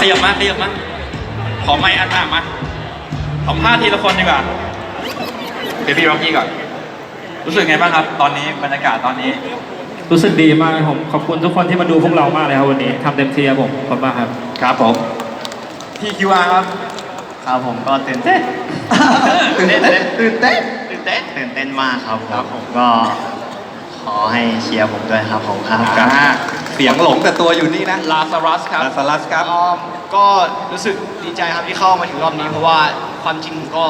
ขยับมาขยับมาขอไม้อันหน้ามาสัมภาษณ์ทีละคนดีกว่าเบบี้ร็อกกี้ก่อน รู้สึกไงบ้างครับ ตอนนี้บรรยากาศตอนนี้ รู้สึกดีมากผมขอบคุณทุกคนที่มาดูพวกเรามากเลยครับวันนี้ทำเต็มที่ครับผมขอบคุณมากครับครับผมพี่คิวอาร์ครับครับผมก็ตื่นเต้นตื่นเต้นตื่นเต้นตื่นเต้นตื่นเต้นมากครับครับผมก็ขอให้เชียร์ผมด้วยครับผมครับอ่าเสียงหลงแต่ตัวอยู่นี่นะลาซารัสครับลาซารัสครับก็ก็รู้สึกดีใจครับที่เข้ามาถึงรอบนี้ เพราะว่าความจริงผมก็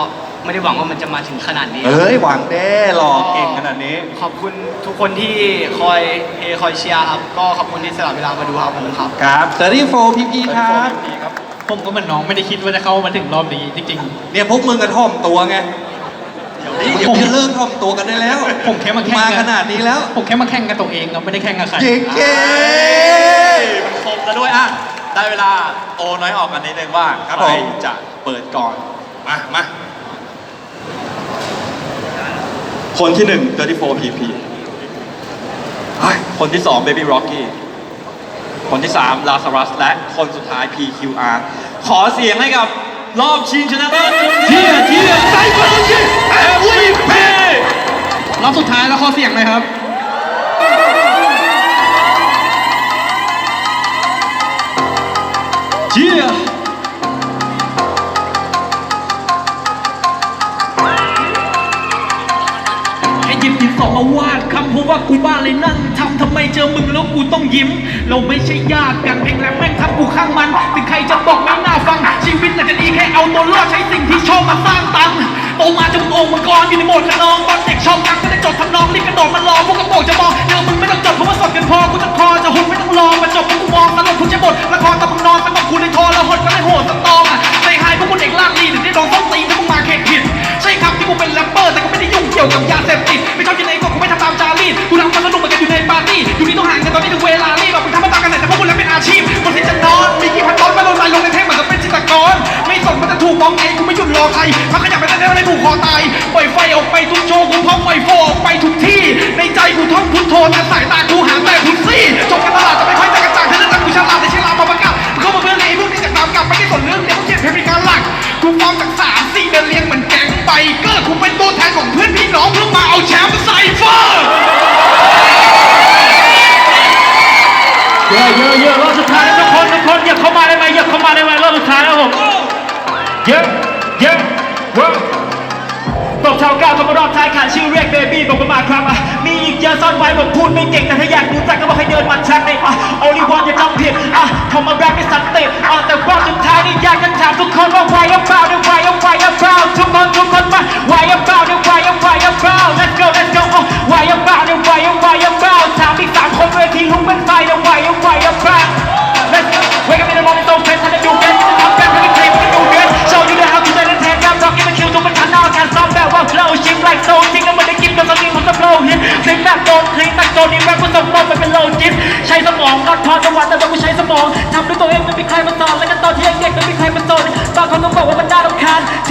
ไม่ได้หวังว่ามันจะมาถึงขนาดนี้ เอ้ยหวังแน่หล่อเก่งขนาดนี้ ขอบคุณทุกคนที่คอยเฮคอยเชียร์ครับ ก็ขอบคุณที่สละเวลามาดูครับผมครับ ครับ34 PP ครับ ผมก็เหมือนน้องไม่ได้คิดว่าจะเข้ามาถึงรอบนี้จริงเนี่ยพวกมึงกระท่อมตัวไง เดี๋ยวผมจะเลิกท่อมตัวกันได้แล้ว ผมแค่มาแข่งมากันขนาดนี้แล้วๆผมแค่มาแข่งกับตัวเองครับไม่ได้แข่งกับใครเจ๊เจ๊มันคมซะด้วยอะ ได้เวลาโอน้อยออกกันนิดนึงว่าครับใครผม จะเปิดก่อน มามาคนที่หนึ่ง34 PP เฮ้ยคนที่สอง Baby Rocky คนที่สาม Lazarus และคนสุดท้าย PQR ขอเสียงให้กับรอบชิงชนะเลิศเชียร์เชียร์ไซเบอร์จีเอวีพี รอบสุดท้ายแล้วขอเสียงเลยครับเชียร์ให้หยิบดินสอมาวาดคำเพราะว่ากูบ้าเลยนั่งทำทำไมเจอมึงแล้วกูต้องยิ้ม เราไม่ใช่ญาติกันเพลงแรปแม่งทำกูข้างมันถึงใครจะบอกไม่น่าฟัง ชีวิตน่าจะดีแค่เอาตัวรอดใช้สิ่งที่ชอบมาสร้างตังค์โตมาจะมึงองค์มังกรอยู่ในโหมดขนองตอนเด็กชอบกักก็ไดทำนองรีบกระโดดมารอพวกกระโปงจะมองเดี๋ยวมึงไม่ต้องจดเพราะว่าสดกันพอกูจะคอจะหุบไม่ต้องรอมาจบพวกกูมองตลกคุณจะบทละครแต่มึงนอนสงบกูในทอแล้วหดก็ไม่โหดสตองอะใจหายพวกคุณเอกลางลีหรือได้ลองต้องตีถ้ามึงมาเขตผิด ใช่ครับที่กูเป็นแรปเปอร์แต่กูไม่ได้ยุ่งเกี่ยวกับยาเสพติดไม่ชอบกินไอ้ก็กูไม่ทำตามจารีตกูทำมันสนุกเหมือนกันอยู่ในปาร์ตี้อยู่นี่ต้องห่างกันตอนนี้ถึงเวลารีบแบบมึงทำมาตากันไหนแต่พวกกูแล้วเป็นอาชีพคนที่จะนอนมีกี่พันตอนมาโดนตายลงในเทพเหมือนกับเป็นจิตกรไม่สนมันจะถูกมองไงกูไม่หยุดรอใครพักขยับไปได้แล้วในผูกคอตายปล่อยไฟออกไปทุกโชว์กูพร้อมปล่อยโฟ เยอะเยอะรอบสุดท้ายทุกคนทุกคนอย่าเข้ามาได้ไหมอย่าเข้ามาได้ไหมรอบสุดท้ายแล้วผมเยอะเยอะเว้ยตบเท้าก้าวเข้ามารอบท้ายขาดชื่อเรียกเบบี้บอกมาครับอะมีอีกเยอะซ่อนไว้ผมพูดไม่เก่งแต่ถ้าอยาก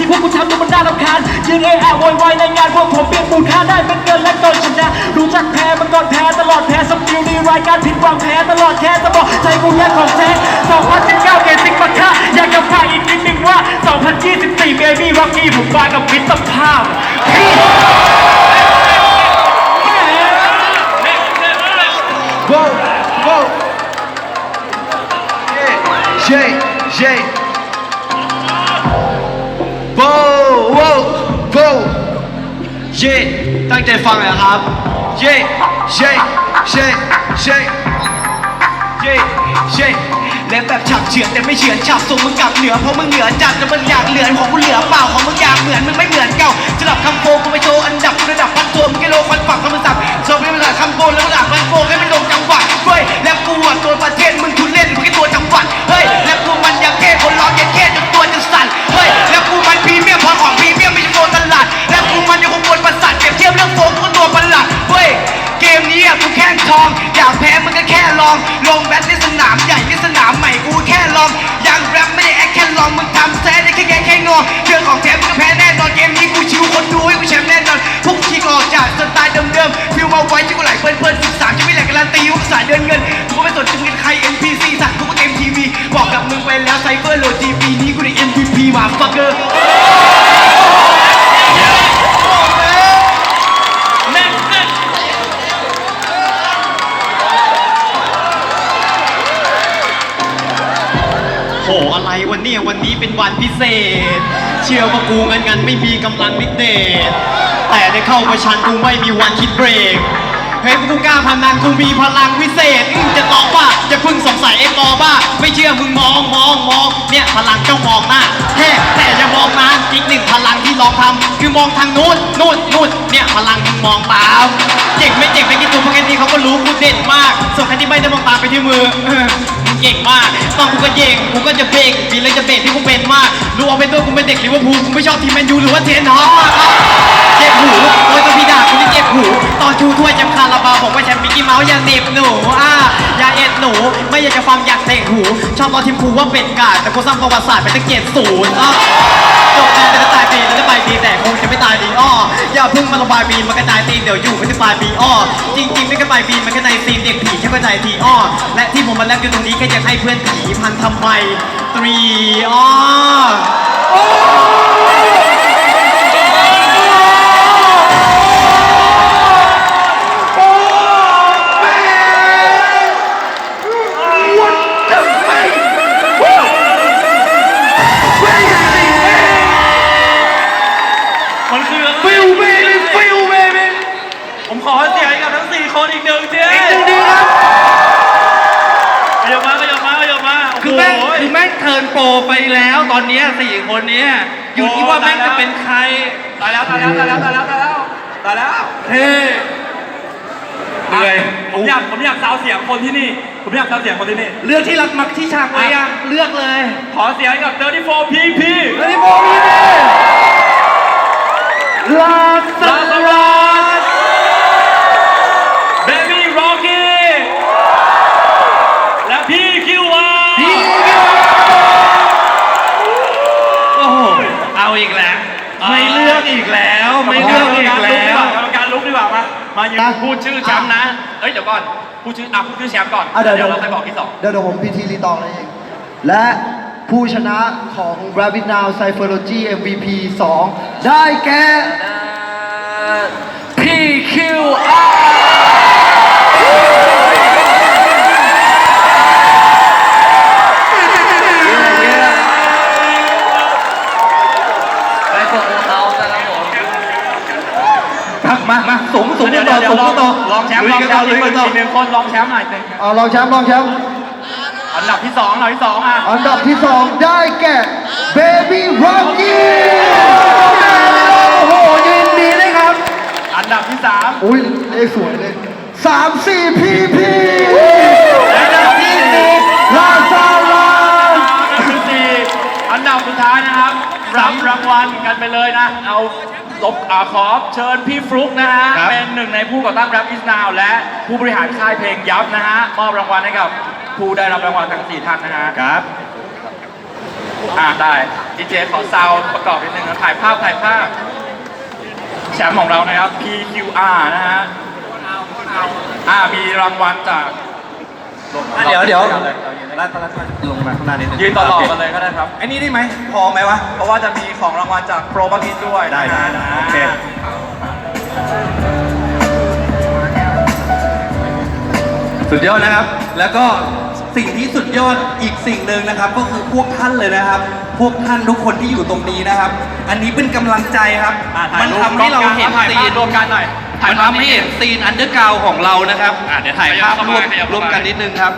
พวกกูทำดูมันน่ารำคาญยืนเอะอะโวยวายในงานพวกผมเปลี่ยนมูลค่าได้เป็นเงินและโดนชนะ รู้จักแพ้มันก่อนแพ้ตลอดแพ้สกิลในรายการผิดหวังแพ้ตลอดแค่จะบอกใจกูแย่ของแท้2019เกสิกมาค่าอยากจะฝากอีกนิดนึงว่า2024 Baby Rocky ผมมากับมิตรภาพ Whoa, whoa. Yeah, yeah, yeah. Whoa, ยี่ตั้งใจฟังเลยนะครับ Yeah, yeah, yeah, yeah. Yeah, yeah. เล่นแบบฉับเฉือนแต่ไม่เฉือนฉับส่งมึงกลับเหนือเพราะมึงเหนือจัดแต่มึงอยากเหลือนของมึงเหลือเปล่าของมึงอยากเหมือนมึงไม่เหมือนเก่าจะหลับคำโฟกูไปโชว์อันดับระดับพันตัวมึงกิโลควันากแพ้มึงก็แค่ลอง ลงแบทในสนามใหญ่ที่สนามใหม่กูแค่ลองยังแรปไม่ได้แอคแค่ลองมึงทำแซ่ได้แค่แกแค่งอเรื่องของแท้มึงก็แพ้แน่นอนเกมนี้กูชิวคนดูให้กูแชมป์แน่นอนพวกขี้ออกจากสไตล์เดิมๆฟิวมาไว้ที่กูไหลเปิ้ลๆสิบสามจะไม่แหลกการันตีว่าสายเดินเงินกูไม่สนจะมึงเป็นใคร NP อะไรวันนี้วันนี้เป็นวันพิเศษ เชื่อว่ากูงันงันไม่มีกำลังนิเดชแต่ได้เข้าประชันกูไม่มีวันคิดเบรกเฮ้ยกูกล้าพนันกูมีพลังวิเศษอืจะตอบว่าจะพึ่งสงสัยไอ้ปอบ้า ไม่เชื่อมึงมองมองมองเนี่ยพลังเจ้ามองหน้าแค่แต่จะมอง องทำคือมองทางนู้นนู้นนู้นเนี่ยพลังมึงมองตาเจ๋งไม่เจ๋งไม่กี่ตัวเพราะแค่นี้เขาก็รู้กูเด่นมากส่วนใครที่ไม่ได้มองตามไปที่มือเออเก่งมากตอนกูก็เย่งกูก็จะเบ่งมีเลยจะเบ่งที่กูเป็นมากรู้เอาเป็นตัวกูเป็นเด็กลิเวอร์พูกูไม่ชอบทีมแมนยูหรือว่าเทนฮากเจ็บหูโอ้ยตัวพี่ด่ากูนี่เจ็บหูตอนชูถ้วยแชมป์คาราบาวบอกว่าแชมป์มิกกี้เมาส์อย่าเหน็บหนูอ่าอย่าเอ็ดหนูไม่อยากจะฟังอยากเตะหู ชอบรอทีมครูว่าเป็นกาดแต่กูสร้างประวัติศาสตร์เป็นตะเกียบศูนย์จบงานแต่จะตายปีแล้วจะ ไปดีแต่คงจะไม่ตายดีอ้ออย่าเพิ่งมาระบายบีมันกระจายตีนเดี๋ยวอยู่ไม่ได้ปลายบีอ้อจริงๆไม่กระจายบีมันกระจายซีนเด็กผีแค่กระจายทีอ้อและที่ผมมาแลบอยู่ตรงนี้แค่อยากให้เพื่อนผีพันทำไมตรีอ้อ งคือแม่งเทิร์นโปรไปแล้วตอนเนี้ยสี่คนเนี้ยอยู่ที่ว่าแม่งจะเป็นใครตายแล้วตายแล้วตายแล้วตายแล้วตายแล้วตายแล้วเฮ้เหนื่อยผมอยากผมอยากซาวเสียงคนที่นี่ ผมอยากซาวเสียงคนที่นี่ เลือกที่รักมักที่ชังไว้ยังเลือกเลย ขอเสียงให้กับ34 PP เฮ้ยโมนี่ลา เอาอีกแล้วไม่เลือกอีกแล้ว ไม่เลือกอีกแล้วกรรมการลุกดีกว่ามามายืนพูดชื่อแชมป์นะ เอ้ยเดี๋ยวก่อน พูดชื่ออะพูดชื่อแชมป์ก่อนอะเดี๋ยวเดี๋ยวเราค่อยบอกที่สองเดี๋ยวเดี๋ยวผมพิธีรีตองเลยเอง และผู้ชนะของ Rabbit Now Psychology MVP 2 ได้แก่ ต่อเดี๋ยวสูงลองต่อลองแชมป์ลองแชมป์ลุอียกกันต่อหนึ่งคนลองแชมป์หน่อยหนึ่งเอาลองแชมป์ลองแชมป์อันดับที่สองอันดับที่สองอะอันดับที่2ได้แก่ Baby Rocky โอ้โหยินดีด้วยครับ อันดับที่สามอุ้ยเลขสวยเลย3 4 PP และอันดับที่สี่ลาซาลัสอันดับที่สี่อันดับสุดท้ายนะครับรับรางวัลกันไปเลยนะเอา ลบอ่าขอเชิญพี่ฟลุกนะฮะ ครับเป็นหนึ่งในผู้ก่อตั้ง Rap Is Now และผู้บริหารค่ายเพลงยับนะฮะ มอบรางวัลให้กับผู้ได้รับรางวัลทั้งสี่ท่านนะฮะ ครับ อ่าได้ดีเจขอซาวด์ประกอบนิดนึงนะถ่ายภาพถ่ายภาพแชมป์ของเรานะครับ PQR นะฮะอ่ามีรางวัลจาก เดี๋ยวเดี๋ยว ลาดลาดลงมาข้างหน้านิดนึงยืนต่อๆกันเลยก็ได้ครับไอ้นี่ได้ไหมพอไหมวะ เพราะว่าจะมีของรางวัลจากโปรบักินด้วยได้ได้ได้โอเคสุดยอดนะครับ แล้วก็สิ่งที่สุดยอดอีกสิ่งหนึ่งนะครับ ก็คือพวกท่านเลยนะครับ พวกท่านทุกคนที่อยู่ตรงนี้นะครับ อันนี้เป็นกำลังใจครับอะถ่ายมันรูปทำให้เราเห็นถ่ายซีภาพนรวมกันหน่อยมันทำให้เห็นซีนอันเดอร์กราวของเรานะครับอะเดี๋ยวถ่ายภาพเข้าร่วมมาขยับเข้ามาร่วมกันนิดนึงครับ